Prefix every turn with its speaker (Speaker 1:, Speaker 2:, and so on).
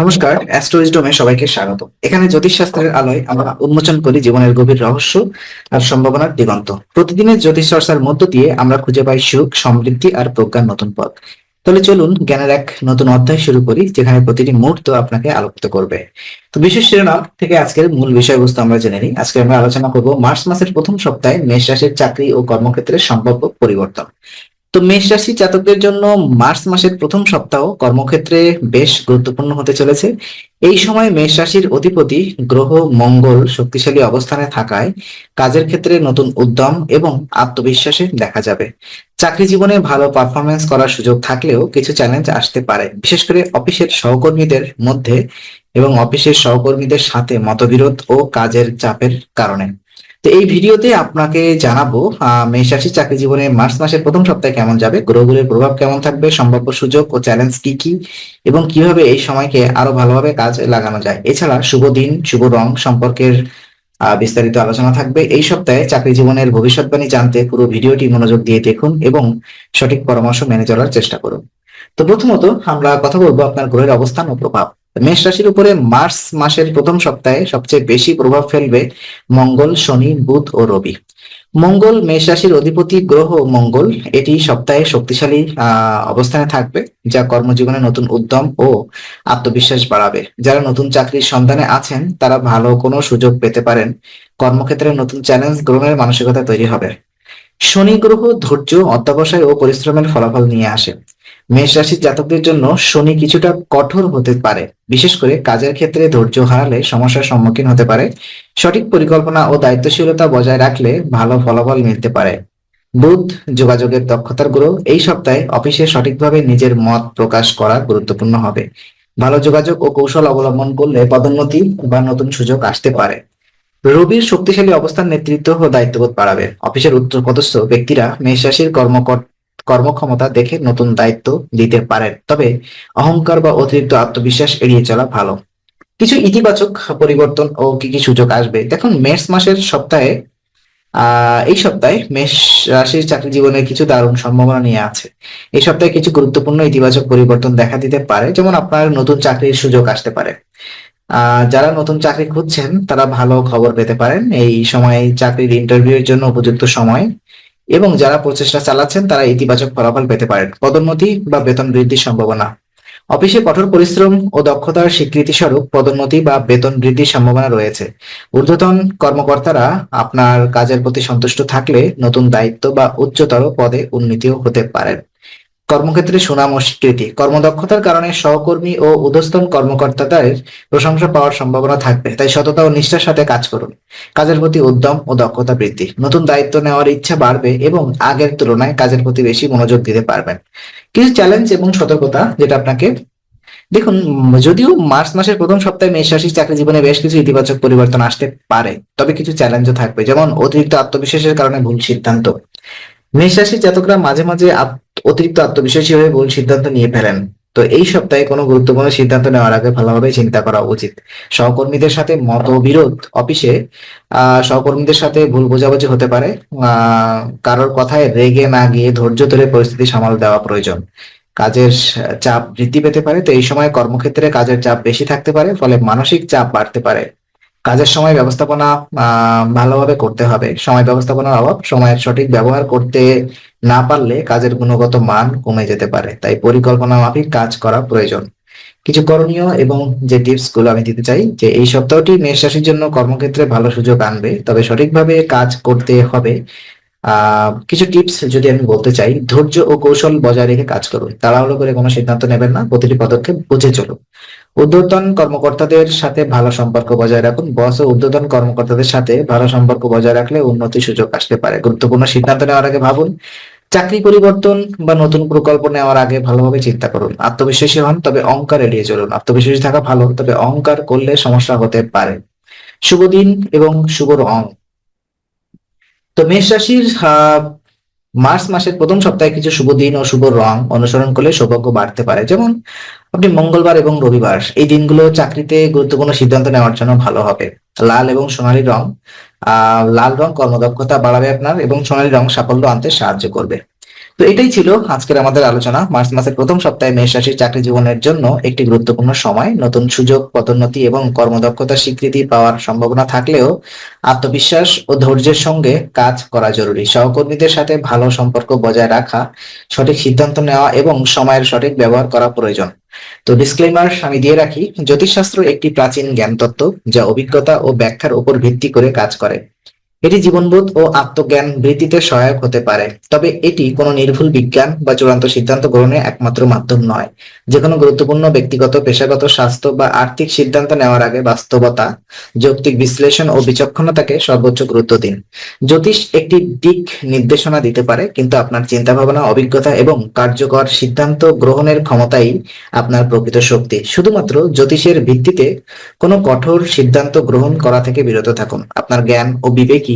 Speaker 1: নমস্কার অ্যাস্ট্রোইজডমে সবাইকে স্বাগত। এখানে জ্যোতিষশাস্ত্রের আলোয় আমরা উন্মোচন করি জীবনের গভীর রহস্য আর সম্ভাবনার দিগন্ত। প্রতিদিনের জ্যোতিষ চর্চার মধ্য দিয়ে আমরা খুঁজে পাই সুখ, সমৃদ্ধি আর প্রজ্ঞার নতুন পথ। তাহলে চলুন জ্ঞানের এক নতুন অধ্যায় শুরু করি, যেখানে প্রতিটি মুহূর্ত আপনাকে আলোকিত করবে। তো বিশেষ শিরোনাম থেকে আজকের মূল বিষয়বস্তু আমরা জেনে নিই। আজকে আমরা আলোচনা করব মার্চ মাসের প্রথম সপ্তাহে মেষ রাশির চাকরি ও কর্মক্ষেত্রে সম্ভাব্য পরিবর্তন। তো মেষ রাশি জাতকদের জন্য মার্চ মাসের প্রথম সপ্তাহ কর্মক্ষেত্রে বেশ গুরুত্বপূর্ণ হতে চলেছে। এই সময় মেষ রাশির অধিপতি গ্রহ, মঙ্গল শক্তিশালী অবস্থানে থাকায় কাজের ক্ষেত্রে নতুন উদ্যম এবং আত্মবিশ্বাসে দেখা যাবে। চাকরি জীবনে ভালো পারফরমেন্স করার সুযোগ থাকলেও কিছু চ্যালেঞ্জ আসতে পারে। বিশেষ করে অফিসের সহকর্মীদের মধ্যে এবং অফিসের সহকর্মীদের সাথে মতবিরোধ ও কাজের চাপের কারণে। তো এই ভিডিওতে আপনাকে জানাব মেষ রাশির চাকরি জীবনে মার্চ মাসের প্রথম সপ্তাহে কেমন যাবে, গ্রহগুলির প্রভাব কেমন থাকবে, সম্ভাব্য সুযোগ ও চ্যালেঞ্জ কি কি, এবং কীভাবে এই সময়কে আরও ভালোভাবে কাজে লাগানো যায়। এছাড়া শুভ দিন, শুভ রং সম্পর্কের বিস্তারিত আলোচনা থাকবে। এই সপ্তাহে চাকরি জীবনের ভবিষ্যৎবাণী জানতে পুরো ভিডিওটি মনোযোগ দিয়ে দেখুন এবং সঠিক পরামর্শ মেনে চলার চেষ্টা করুন। তো প্রথমত আমরা কথা বলব আপনার গ্রহের অবস্থান ও প্রভাব। মেষ রাশির উপরে মার্চ মাসের প্রথম সপ্তাহে সবচেয়ে বেশি প্রভাব ফেলবে মঙ্গল, শনি, বুধ ও রবি। মঙ্গল, মেষ রাশির অধিপতি গ্রহ মঙ্গল, এটি সপ্তাহে শক্তিশালী অবস্থানে থাকবে, যা কর্মজীবনে নতুন উদ্যম ও আত্মবিশ্বাস বাড়াবে। যারা নতুন চাকরির সন্ধানে আছেন, তারা ভালো কোনো সুযোগ পেতে পারেন। কর্মক্ষেত্রে নতুন চ্যালেঞ্জ গ্রহণের মানসিকতা তৈরি হবে। শনি গ্রহ ধৈর্য, অধ্যবসায় ও পরিশ্রমের ফলাফল নিয়ে আসে। মেষ রাশির জাতকদের জন্য শনি কিছুটা কঠোর হতে পারে। বিশেষ করে কাজের ক্ষেত্রে ধৈর্য হারালে সমস্যার সম্মুখীন হতে পারে। সঠিক পরিকল্পনা ও দায়িত্বশীলতা বজায় রাখলে ভালো ফলাফল মিলতে পারে। বুধ, যোগাযোগের দক্ষতার গ্রহ, এই সপ্তাহে অফিসে সঠিকভাবে নিজের মত প্রকাশ করা গুরুত্বপূর্ণ হবে। ভালো যোগাযোগ ও কৌশল অবলম্বন করলে পদোন্নতি বা নতুন সুযোগ আসতে পারে। রবির শক্তিশালী অবস্থান নেতৃত্ব ও দায়িত্ববোধ বাড়াবে। অফিসের উচ্চপদস্থ ব্যক্তিরা মেষ রাশির কর্মকর কর্মক্ষমতা দেখে নতুন দায়িত্ব দিতে পারেন। তবে অহংকার বা অতিরিক্ত আত্মবিশ্বাস এড়িয়ে চলা ভালো। কিছু ইতিবাচক পরিবর্তন ও কি কি সুযোগ আসবে? দেখুন, মেষ মাসের সপ্তাহে এই সপ্তাহে মেষ রাশির চাকরি জীবনের কিছু দারুণ সম্ভাবনা নিয়ে আছে। এই সপ্তাহে কিছু গুরুত্বপূর্ণ ইতিবাচক পরিবর্তন দেখা দিতে পারে, যেমন আপনার নতুন চাকরির সুযোগ আসতে পারে। যারা নতুন চাকরি খুঁজছেন, তারা ভালো খবর পেতে পারেন। এই সময় চাকরির ইন্টারভিউ এর জন্য উপযুক্ত সময় এবং যারা প্রচেষ্টা চালাচ্ছেন, তারা ইতিবাচক ফলাফল পেতে পারেন। পদোন্নতি বা বেতন বৃদ্ধির সম্ভাবনা। অফিসে কঠোর পরিশ্রম ও দক্ষতার স্বীকৃতি স্বরূপ পদোন্নতি বা বেতন বৃদ্ধির সম্ভাবনা রয়েছে। ঊর্ধ্বতন কর্মকর্তারা আপনার কাজের প্রতি সন্তুষ্ট থাকলে নতুন দায়িত্ব বা উচ্চতর পদে উন্নীতিও হতে পারেন। কর্মক্ষেত্রে সুনাম ও স্বীকৃতি। কর্মদক্ষতার কারণে সহকর্মী ও উদস্তন কর্মকর্তাদের প্রশংসা পাওয়ার সম্ভাবনা থাকবে, তাই সততা ও নিষ্ঠার সাথে কাজ করুন। কাজের প্রতি উদ্যম ও দক্ষতা বৃদ্ধি। নতুন দায়িত্ব নেওয়ার ইচ্ছা বাড়বে এবং আগের তুলনায় কাজের প্রতি বেশি মনোযোগ দিতে পারবেন। কিছু চ্যালেঞ্জ এবং সতর্কতা যেটা আপনাকে, দেখুন, যদিও মার্চ মাসের প্রথম সপ্তাহে মেষ রাশির চাকরি জীবনে বেশ কিছু ইতিবাচক পরিবর্তন আসতে পারে, তবে কিছু চ্যালেঞ্জও থাকবে, যেমন অতিরিক্ত আত্মবিশ্বাসের কারণে ভুল সিদ্ধান্ত। মেষ রাশির জাতকরা মাঝে মাঝে অতিরিক্ত আত্মবিশ্বাসী হয়ে ভুল সিদ্ধান্ত নিয়ে ফেলেন। তো এই সপ্তাহে কোনো গুরুত্বপূর্ণ সিদ্ধান্ত নেওয়ার আগে ভালোভাবে চিন্তা করা উচিত। সহকর্মীদের সাথে মতবিরোধ অফিসে সহকর্মীদের সাথে ভুল বোঝাবুঝি হতে পারে। কারোর কথায় রেগে না গিয়ে ধৈর্য ধরে পরিস্থিতি সামাল দেওয়া প্রয়োজন। কাজের চাপ বৃদ্ধি পেতে পারে। তো এই সময় কর্মক্ষেত্রে কাজের চাপ বেশি থাকতে পারে, ফলে মানসিক চাপ বাড়তে পারে। কাজের সময় ব্যবস্থাপনা ভালোভাবে করতে হবে। সময় ব্যবস্থাপনার অভাব, সময়ের সঠিক ব্যবহার করতে না পারলে কাজের গুণগত মান কমে যেতে পারে। তাই পরিকল্পনা মাফিক কাজ করা প্রয়োজন। কিছু করণীয় এবং যে টিপসগুলো আমি দিতে চাই, যে এই সপ্তাহটি মেষ রাশির জন্য কর্মক্ষেত্রে ভালো সুযোগ আনবে, তবে সঠিকভাবে কাজ করতে হবে। কিছু টিপস যদি আমি বলতে চাই, ধৈর্য ও কৌশল বজায় রেখে কাজ করুন। তাড়াহুড়ো করে কোনো সিদ্ধান্ত নেবেন না, প্রতিটি পদক্ষেপ বুঝে চলুন। ঊর্ধ্বতন কর্মকর্তাদের সাথে ভালো সম্পর্ক বজায় রাখুন। বস ও ঊর্ধ্বতন কর্মকর্তাদের সাথে ভালো সম্পর্ক বজায় রাখলে উন্নতির সুযোগ আসতে পারে। গুরুত্বপূর্ণ সিদ্ধান্ত নেওয়ার আগে ভাবুন, চাকরি পরিবর্তন বা নতুন প্রকল্প নেওয়ার আগে ভালোভাবে চিন্তা করুন। আত্মবিশ্বাসী হন, তবে অহংকার এড়িয়ে চলুন। আত্মবিশ্বাসী থাকা ভালো, তবে অহংকার করলে সমস্যা হতে পারে। শুভ দিন এবং শুভ রং। তো মেষ রাশির মার্চ মাসের প্রথম সপ্তাহে কিছু শুভ দিন ও শুভ রং অনুসরণ করলে সৌভাগ্য বাড়তে পারে। যেমন আপনি মঙ্গলবার এবং রবিবার, এই দিনগুলো চাকরিতে গুরুত্বপূর্ণ সিদ্ধান্ত নেওয়ার জন্য ভালো হবে। লাল এবং সোনালী রং লাল রং কর্মদক্ষতা বাড়াবে আপনার এবং সোনালী রং সাফল্য আনতে সাহায্য করবে। তো এটাই ছিল আজকের আমাদের আলোচনা। মার্চ মাসের প্রথম সপ্তাহে মেষ রাশির চাকরি জীবনের জন্য একটি গুরুত্বপূর্ণ সময়। নতুন সুযোগ, পদোন্নতি এবং কর্মদক্ষতার স্বীকৃতি পাওয়ার সম্ভাবনা থাকলেও আত্মবিশ্বাস ও ধৈর্যের সঙ্গে কাজ করা জরুরি। সহকর্মীদের সাথে ভালো সম্পর্ক বজায় রাখা, সঠিক সিদ্ধান্ত নেওয়া এবং সময়ের সঠিক ব্যবহার করা প্রয়োজন। তো ডিসক্লেমার আমি দিয়ে রাখি, জ্যোতিষশাস্ত্র একটি প্রাচীন জ্ঞানতত্ত্ব যা অভিজ্ঞতা ও ব্যাখ্যার উপর ভিত্তি করে কাজ করে। এটি জীবনবোধ ও আত্মজ্ঞান বৃদ্ধিতে সহায়ক হতে পারে। তবে এটি কোনো নির্ভুল বিজ্ঞান বা চূড়ান্ত সিদ্ধান্ত গ্রহণের একমাত্র মাধ্যম নয়। যে কোনো গুরুত্বপূর্ণ, ব্যক্তিগত, পেশাগত, স্বাস্থ্য বা আর্থিক সিদ্ধান্ত নেওয়ার আগে বাস্তবতা, যৌক্তিক বিশ্লেষণ ও বিচক্ষণতাকে সর্বোচ্চ গুরুত্ব দিন। জ্যোতিষ একটি দিক নির্দেশনা দিতে পারে, কিন্তু আপনার চিন্তা ভাবনা অভিজ্ঞতা এবং কার্যকর সিদ্ধান্ত গ্রহণের ক্ষমতাই আপনার প্রকৃত শক্তি। শুধুমাত্র জ্যোতিষের ভিত্তিতে কোনো কঠোর সিদ্ধান্ত গ্রহণ করা থেকে বিরত থাকুন। আপনার জ্ঞান ও বিবেকই